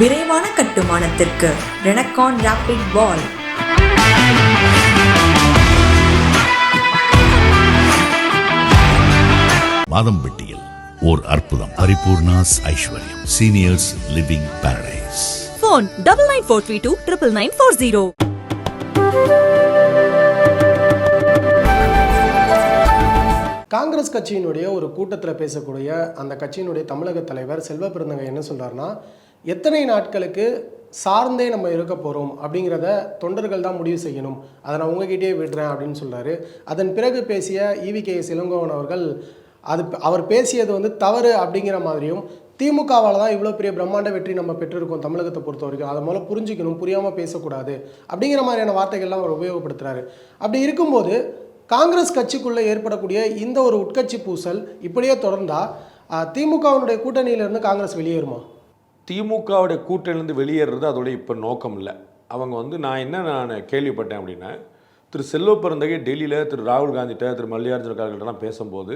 விரைவான கட்டுமானத்திற்கு ரெனக்கான் ராபிட் வால் மாதம்பட்டியில் ஓர் அற்புதம். Paripoornas Aishwaryam. Seniors living paradise phone double nine four three two triple nine four zero. Congress கட்சியினுடைய ஒரு கூட்டத்தில் பேசக்கூடிய அந்த கட்சியினுடைய தமிழக தலைவர் செல்வ பெருந்தகை என்ன சொல்றாருன்னா எத்தனை நாட்களுக்கு சார்ந்தே நம்ம இருக்க போகிறோம் அப்படிங்கிறத தொண்டர்கள் தான் முடிவு செய்யணும். அதை நான் உங்ககிட்டயே விடுறேன் அப்படின்னு சொல்கிறாரு அதன் பிறகு பேசிய ஈவி கே இளங்கோவன் அவர்கள் அது அவர் பேசியது வந்து தவறு அப்படிங்கிற மாதிரியும் திமுகவால் தான் இவ்வளோ பெரிய பிரம்மாண்ட வெற்றி நம்ம பெற்றிருக்கோம் தமிழகத்தை பொறுத்த வரைக்கும். அதை முதல்ல புரிஞ்சிக்கணும் புரியாமல் பேசக்கூடாது அப்படிங்கிற மாதிரியான வார்த்தைகள்லாம் அவர் உபயோகப்படுத்துறாரு. அப்படி இருக்கும்போது காங்கிரஸ் கட்சிக்குள்ளே ஏற்படக்கூடிய இந்த ஒரு உட்கட்சி பூசல் இப்படியே தொடர்ந்தால் திமுகவினுடைய கூட்டணியிலிருந்து காங்கிரஸ் வெளியேறுமா? திமுகவுடைய கூட்டிலிருந்து வெளியேறது அதோடைய இப்போ நோக்கம் இல்லை அவங்க வந்து நான் என்ன நான் கேள்விப்பட்டேன் அப்படின்னா திரு செல்வ பிறந்தகை டெல்லியில் திரு ராகுல் காந்திகிட்ட திரு மல்லிகார்ஜுன கார்கிட்டலாம் பேசும்போது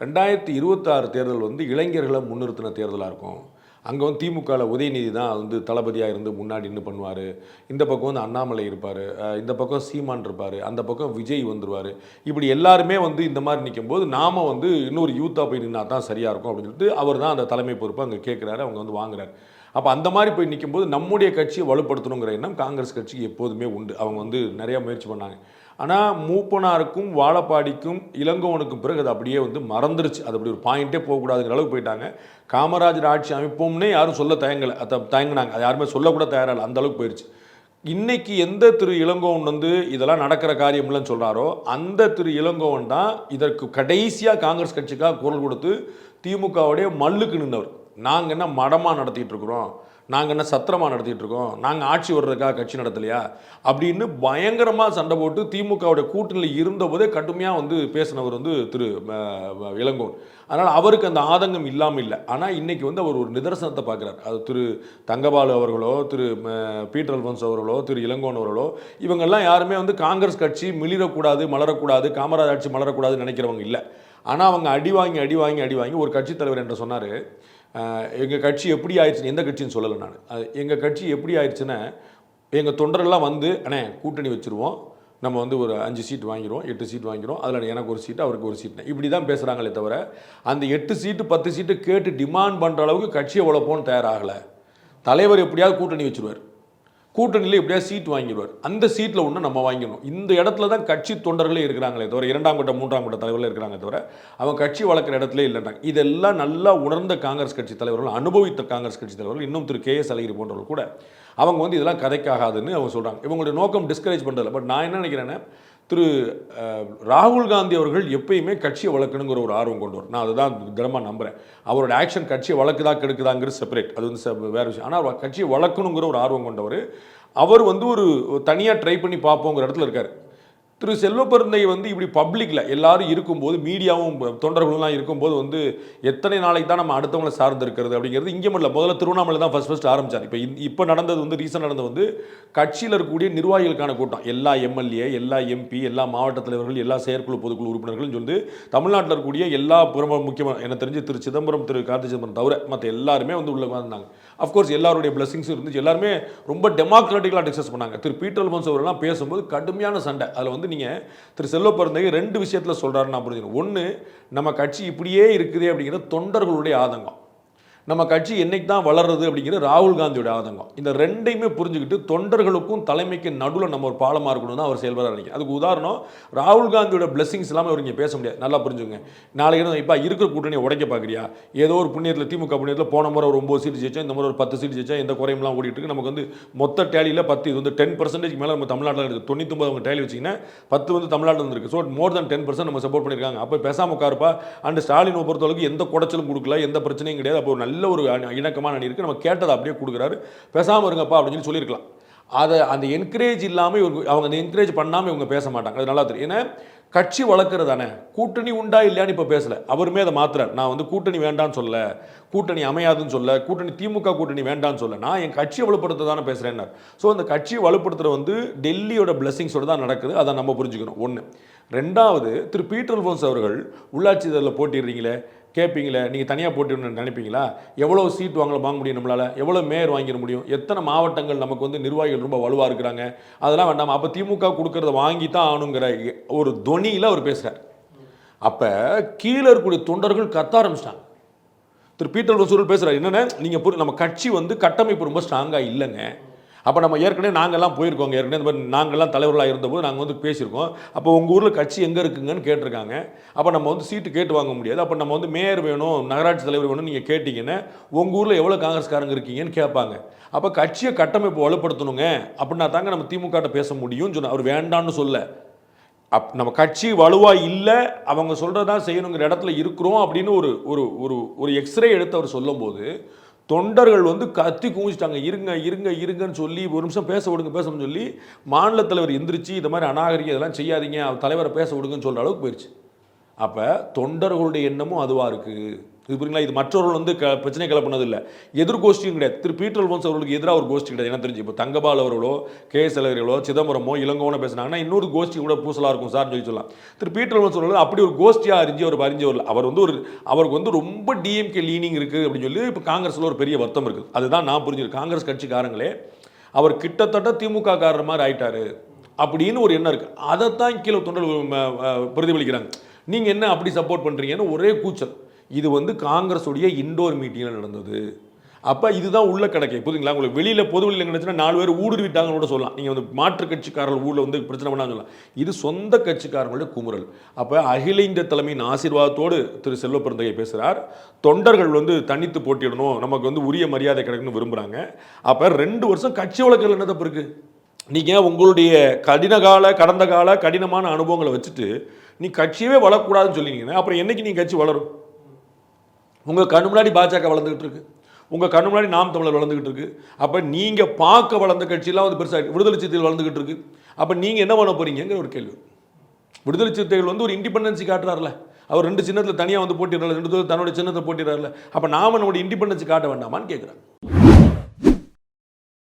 ரெண்டாயிரத்தி இருபத்தாறு தேர்தல் வந்து இளைஞர்களை முன்னிறுத்தின தேர்தலாக இருக்கும். அங்கே வந்து திமுகவில் உதயநிதி தான் வந்து தளபதியாக இருந்து முன்னாடி நின்று பண்ணுவார். இந்த பக்கம் வந்து அண்ணாமலை இருப்பார். இந்த பக்கம் சீமான் இருப்பார். அந்த பக்கம் விஜய் வந்துருவார். இப்படி எல்லாருமே வந்து இந்த மாதிரி நிற்கும்போது நாம் வந்து இன்னொரு யூத்தாக போய் நின்னா தான் சரியாக இருக்கும் அப்படின்னு சொல்லிட்டு அவர் தான் அந்த தலைமை பொறுப்பு அங்கே கேட்குறாரு அவங்க வந்து வாங்குறாரு. அப்போ அந்த மாதிரி போய் நிற்கும்போது நம்முடைய கட்சியை வலுப்படுத்தணுங்கிற எண்ணம் காங்கிரஸ் கட்சிக்கு எப்போதுமே உண்டு. அவங்க வந்து நிறையா முயற்சி பண்ணாங்க. ஆனால் மூப்பனாருக்கும் வாழப்பாடிக்கும் இளங்கோவனுக்கும் பிறகு அது அப்படியே வந்து மறந்துருச்சு. அது அப்படி ஒரு பாயிண்ட்டே போகக்கூடாதுங்கிற அளவுக்கு போயிட்டாங்க. காமராஜர் ஆட்சி அமைப்போம்னே யாரும் சொல்ல தயங்கலை அதை தயங்கினாங்க. அது யாருமே சொல்லக்கூட தயாரில்லை. அந்த அளவுக்கு போயிடுச்சு இன்னைக்கு எந்த திரு இளங்கோவன் வந்து இதெல்லாம் நடக்கிற காரியம் இல்லைன்னு சொல்கிறாரோ அந்த திரு இளங்கோவன் தான் இதற்கு கடைசியாக காங்கிரஸ் கட்சிக்காக குரல் கொடுத்து திமுகவுடைய மல்லுக்கு நின்றவர். நாங்கள் என்ன மடமாக நடத்திட்டு இருக்கிறோம்? நாங்கள் என்ன சத்திரமாக நடத்திட்டு இருக்கோம்? நாங்கள் ஆட்சி வர்றதுக்காக கட்சி நடத்தலையா? அப்படின்னு பயங்கரமாக சண்டை போட்டு திமுகவுடைய கூட்டணியில் இருந்தபோதே கடுமையாக வந்து பேசினவர் வந்து திரு இளங்கோன். அதனால் அவருக்கு அந்த ஆதங்கம் இல்லாமல் இல்லை. ஆனால் இன்றைக்கி வந்து அவர் ஒரு நிதர்சனத்தை பார்க்குறாரு அது திரு தங்கபாலு அவர்களோ திரு பீட்டர் அல்பன்ஸ் அவர்களோ திரு இளங்கோன் அவர்களோ இவங்கெல்லாம் யாருமே வந்து காங்கிரஸ் கட்சி மிளிரக்கூடாது மலரக்கூடாது காமராஜ் ஆட்சி மலரக்கூடாதுன்னு நினைக்கிறவங்க இல்லை. ஆனால் அவங்க அடி வாங்கி அடி வாங்கி அடி வாங்கி ஒரு கட்சித் தலைவர் என்று சொன்னார். எங்கள் கட்சி எப்படி ஆயிடுச்சுன்னு எந்த கட்சின்னு சொல்லலை நான். எங்கள் கட்சி எப்படி ஆயிடுச்சுன்னா எங்கள் தொண்டரெல்லாம் வந்து அண்ணே கூட்டணி வச்சுருவோம். நம்ம வந்து ஒரு அஞ்சு சீட் வாங்கிடுவோம் எட்டு சீட் வாங்கிடுவோம் அதில் எனக்கு ஒரு சீட்டு அவருக்கு ஒரு சீட்டு. இப்படி தான் பேசுகிறாங்களே தவிர அந்த எட்டு சீட்டு பத்து சீட்டு கேட்டு டிமாண்ட் பண்ணுற அளவுக்கு கட்சியை உழப்போன்னு தயாராகலை. தலைவர் எப்படியாவது கூட்டணி வச்சுருவார். கூட்டணியில் எப்படியாவது சீட் வாங்கிடுவார். அந்த சீட்டில் ஒன்று நம்ம வாங்கிடணும். இந்த இடத்துல தான் கட்சி தொண்டர்களே இருக்கிறாங்களே தவிர இரண்டாம் கட்ட மூன்றாம் கட்ட தலைவர்கள் இருக்கிறாங்க தவிர அவன் கட்சி வளர்க்குற இடத்துல இல்லைன்றாங்க. இதெல்லாம் நல்லா உணர்ந்த காங்கிரஸ் கட்சி தலைவர்கள் அனுபவித்த காங்கிரஸ் கட்சி தலைவர்கள் இன்னும் திரு கே எஸ் அழகிரி போன்றவர்கள் கூட அவங்க வந்து இதெல்லாம் கதைக்காகாதுன்னு அவங்க சொல்கிறாங்க இவங்களுடைய நோக்கம் டிஸ்கரேஜ் பண்ணுறதில்ல பட் நான் என்ன நினைக்கிறேன்னா திரு ராகுல் காந்தி அவர்கள் எப்பயுமே கட்சியை வளர்க்கணுங்கிற ஒரு ஆர்வம் கொண்டு வரும் நான் அதுதான் தினமாக நம்புகிறேன் அவரோட ஆக்ஷன் கட்சியை வளர்க்குதா கெடுக்குதாங்கிறது செப்பரேட் அது வந்து வேறு வேற விஷயம். ஆனால் கட்சியை வளர்க்கணுங்கிற ஒரு ஆர்வம் கொண்டவர். அவர் வந்து ஒரு தனியாக ட்ரை பண்ணி பார்ப்போங்கிற இடத்துல இருக்கார். திரு செல்வப்பெருந்தை வந்து இப்படி பப்ளிக்கில் எல்லாரும் இருக்கும்போது மீடியாவும் தொண்டர்களும்லாம் இருக்கும்போது வந்து எத்தனை நாளைக்கு தான் நம்ம அடுத்தவங்களை சார்ந்து இருக்கிறது அப்படிங்கிறது இங்கே மட்டும் முதல்ல திருவண்ணாமலை தான் ஃபஸ்ட் ஃபஸ்ட் ஆரம்பிச்சார். இப்போ இப்போ நடந்தது வந்து ரீசன் நடந்தது வந்து கட்சியில் இருக்கக்கூடிய நிர்வாகிகளுக்கான கூட்டம். எல்லா எம்எல்ஏ எல்லா எம்பி எல்லா மாவட்ட தலைவர்கள் எல்லா செயற்குழு பொதுக்குழு உறுப்பினர்கள் சொல்லி தமிழ்நாட்டில் இருக்கக்கூடிய எல்லா பிரமுக முக்கியமாக எனக்கு தெரிஞ்சு திரு சிதம்பரம் திரு கார்த்தி சிதம்பரம் தவிர மற்ற எல்லாருமே வந்து உள்ள வந்தாங்க அஃப்கோர்ஸ் எல்லாருடைய பிளஸிங்ஸும் இருந்துச்சு. எல்லாருமே ரொம்ப டெமோக்ராட்டிக்கலாக டிஸ்கஸ் பண்ணாங்க. திரு பீட்டர் அல்பன்ஸ் அவர்லாம் பேசும்போது கடுமையான சண்டை. அதில் வந்து நீங்கள் திரு செல்வ பிறந்தகை ரெண்டு விஷயத்தில் சொல்கிறாருன்னு நான் புரிஞ்சுக்கணும் ஒன்று நம்ம கட்சி இப்படியே இருக்குது அப்படிங்கிறது தொண்டர்களுடைய ஆதங்கம். நம்ம கட்சி என்னைக்கு தான் வளர்றது அப்படிங்கிறது ராகுல் காந்தியோட ஆதங்கம். இந்த ரெண்டையுமே புரிஞ்சுக்கிட்டு தொண்டர்களுக்கும் தலைமைக்கு நடுவில் நம்ம ஒரு பாலமாக இருக்கணும் தான் அவர் செயல்பட நினைக்கிறேன். அதுக்கு உதாரணம் ராகுல் காந்தியோட பிளெஸிங்ஸ் இல்லாமல் அவர் இங்கே பேச முடியாது. நல்லா புரிஞ்சுங்க நாளைக்கு இப்போ இருக்கிற கூட்டணியை உடைக்க பார்க்குறியா ஏதோ ஒரு புண்ணியத்தில் திமுக புண்ணியத்தில் போன முறை ஒரு ஒம்பது சீட்டு ஜெயிச்சா இந்த முறை ஒரு பத்து சீட்டு ஜெயிச்சா எந்த குறையும்லாம் ஓடிட்டு இருக்கு. நமக்கு வந்து மொத்த டேலியில் பத்து இது வந்து டென் பர்சன்டேஜ் மேலே நம்ம தமிழ்நாட்டில் இருக்குது தொண்ணூத்தொம்பது அவங்க டேலி வச்சிங்கன்னா பத்து வந்து தமிழ்நாட்டில் இருந்திருக்கு so more than ten percent நம்ம சப்போர்ட் பண்ணியிருக்காங்க அப்போ பேசாமல் உட்காருப்பா. அண்ட் ஸ்டாலின் பொறுத்தளவுக்கு எந்த குடைச்சலும் கொடுக்கல எந்த பிரச்சனையும் கிடையாது. அப்போ ஒரு நல்ல ஒரு இணக்கமாக இணக்கமான அணி இருக்குது நம்ம கேட்டதை அப்படியே கொடுக்குறாரு. பேசாமல் இருங்கப்பா அப்படின்னு சொல்லி சொல்லியிருக்கலாம். அதை அந்த என்கரேஜ் இல்லாமல் இவங்க அவங்க அந்த என்கரேஜ் பண்ணாமல் இவங்க பேச மாட்டாங்க. அது நல்லா தெரியும். ஏன்னா கட்சி வளர்க்குறது தானே. கூட்டணி உண்டா இல்லையான்னு இப்போ பேசல. அவருமே அதை மாத்துறாரு. நான் வந்து கூட்டணி வேண்டான்னு சொல்ல கூட்டணி அமையாதுன்னு சொல்ல கூட்டணி திமுக கூட்டணி வேண்டான்னு சொல்ல நான் என் கட்சியை வலுப்படுத்த தானே பேசுகிறேன்னார் ஸோ அந்த கட்சியை வலுப்படுத்துறது வந்து டெல்லியோட பிளெஸிங்ஸோட தான் நடக்குது. அதை நம்ம புரிஞ்சுக்கணும். ஒன்று ரெண்டாவது திரு பீட்டர் அல்ஃபோன்ஸ் அவர்கள் உள்ளாட்சி தேர்தலில் போட்டிடுறீங்களே கேட்பீங்களே? நீங்கள் தனியாக போட்டு நினைப்பீங்களா? எவ்வளோ சீட் வாங்கல வாங்க முடியும் நம்மளால்? எவ்வளோ மேயர் வாங்கிட முடியும்? எத்தனை மாவட்டங்கள் நமக்கு வந்து நிர்வாகிகள் ரொம்ப வலுவாக இருக்கிறாங்க? அதெல்லாம் வேண்டாம். அப்போ திமுக கொடுக்குறத வாங்கி தான் ஆகணுங்கிற ஒரு துணியில் அவர் பேசுகிறார் அப்போ கீழே இருக்கக்கூடிய தொண்டர்கள் கத்த ஆரம்பிச்சிட்டாங்க. திரு பீட்டர் வசூல் பேசுகிறார் என்னென்ன? நீங்கள் நம்ம கட்சி வந்து கட்டமைப்பு ரொம்ப ஸ்ட்ராங்காக இல்லைங்க. அப்போ நம்ம ஏற்கனவே நாங்கள்லாம் போயிருக்கோங்க. ஏற்கனவே இந்த மாதிரி நாங்கள்லாம் தலைவர்களாக இருந்தபோது நாங்கள் வந்து பேசியிருக்கோம். அப்போ உங்கள் ஊரில் கட்சி எங்கே இருக்குங்கன்னு கேட்டிருக்காங்க. அப்போ நம்ம வந்து சீட்டு கேட்டு வாங்க முடியாது. அப்போ நம்ம வந்து மேயர் வேணும் நகராட்சி தலைவர் வேணும்னு நீங்கள் கேட்டிங்கன்னா உங்கள் ஊரில் எவ்வளோ காங்கிரஸ்காரங்க இருக்கீங்கன்னு கேட்பாங்க. அப்போ கட்சியை கட்டமைப்பு வலுப்படுத்தணுங்க. அப்படின்னா தாங்க நம்ம திமுக பேச முடியும்னு சொன்ன அவர் வேண்டான்னு சொல்ல. அப் நம்ம கட்சி வலுவாக இல்லை அவங்க சொல்கிறதான் செய்யணுங்கிற இடத்துல இருக்கிறோம் அப்படின்னு ஒரு ஒரு ஒரு ஒரு எக்ஸ்ரே எடுத்து அவர் சொல்லும்போது தொண்டர்கள் வந்து கத்தி குமிச்சிட்டாங்க இருங்க இருங்க இருங்கன்னு சொல்லி ஒரு நிமிஷம் பேச விடுங்க பேச சொல்லி மாநில தலைவர் எந்திரிச்சு இந்த மாதிரி அநாகரிகம் இதெல்லாம் செய்யாதீங்க தலைவரை பேச விடுங்கன்னு சொல்கிற அளவுக்கு போயிடுச்சு அப்போ தொண்டர்களுடைய எண்ணமும் அதுவாக இருக்குது இது புரியுங்களா? இது மற்றவர்கள் வந்து க பிரச்சனை கிளப்பினதில்லை எதிர்கோஷ்டியும் கிடையாது. திரு பீட்டர் அல்போன்ஸ் அவர்களுக்கு எதிராக ஒரு கோஷ்டி கிடையாது. என்ன தெரிஞ்சு? இப்போ தங்கபால் அவர்களோ கே எஸ் அழகிரிகளோ சிதம்பரமோ இளங்கோனோ பேசுனாங்கன்னா இன்னொரு கோஷ்டி கூட பூசலாக இருக்கும் சார்னு சொல்லி சொல்லலாம். திரு பீட்டர் அல்போன்ஸ் அவர்கள் அப்படி ஒரு கோஷ்டியாக அறிஞ்சு அவர் அறிஞ்சவர் அவர் வந்து ஒரு அவருக்கு வந்து ரொம்ப டிஎம்கே லீனிங் இருக்குது அப்படின்னு சொல்லி இப்போ காங்கிரஸில் ஒரு பெரிய வருத்தம் இருக்குது அதுதான் நான் புரிஞ்சிருக்கேன் காங்கிரஸ் கட்சிக்காரங்களே அவர் கிட்டத்தட்ட திமுக காரர் மாதிரி ஆயிட்டாரு அப்படின்னு ஒரு எண்ணம் இருக்குது அதைத்தான் கீழே தொண்டர்கள் பிரதிபலிக்கிறாங்க. நீங்கள் என்ன அப்படி சப்போர்ட் பண்ணுறீங்கன்னு ஒரே கூச்சல். இது வந்து காங்கிரஸுடைய இண்டோர் மீட்டிங்கில் நடந்தது. அப்போ இதுதான் உள்ள கணக்கு. புரியுங்களா உங்களுக்கு வெளியில் பொது வெளியில் கிடச்சுன்னா நாலு பேர் ஊடுருவிட்டாங்கன்னு கூட சொல்லலாம். நீங்கள் வந்து மாற்று கட்சிக்காரர்கள் ஊரில் வந்து பிரச்சனை பண்ணாங்க சொல்லலாம். இது சொந்த கட்சிக்காரங்களுடைய குமுறல். அப்போ அகில இந்திய தலைமையின் ஆசீர்வாதத்தோடு திரு செல்வப்பிறந்தகை பேசுகிறார் தொண்டர்கள் வந்து தனித்து போட்டியிடணும். நமக்கு வந்து உரிய மரியாதை கிடைக்கணும்னு விரும்புகிறாங்க அப்போ ரெண்டு வருஷம் கட்சி வழக்கில் என்ன தப்பு இருக்குது நீங்கள் உங்களுடைய கடின கால கடந்த கால கடினமான அனுபவங்களை வச்சுட்டு நீ கட்சியவே வளரக்கூடாதுன்னு சொல்லிங்கன்னா அப்புறம் என்னைக்கு நீ கட்சி வளரும்? உங்கள் கண்ணு முன்னாடி பாஜக வளர்ந்துக்கிட்டு இருக்கு. உங்கள் கண்ணு முன்னாடி நாம் தமிழர் வளர்ந்துக்கிட்டு இருக்கு. அப்போ நீங்கள் பார்க்க வளர்ந்த கட்சியெல்லாம் வந்து பெருசாக விடுதலை சிறுத்தைகள் வளர்ந்துக்கிட்டு இருக்கு. அப்போ நீங்கள் என்ன பண்ண போறீங்கங்கிற ஒரு கேள்வி. விடுதலை சிறுத்தைகள் வந்து ஒரு இண்டிபெண்டன்சி காட்டுறாருல. அவர் ரெண்டு சின்னத்தில் தனியாக வந்து போட்டிடுறாரு. ரெண்டு தூரம் தன்னோட சின்னத்தை போட்டிடுறாருல. அப்போ நாம் நம்மளுடைய இண்டிபெண்டன்சி காட்ட வேண்டாமான்னு கேட்குறாங்க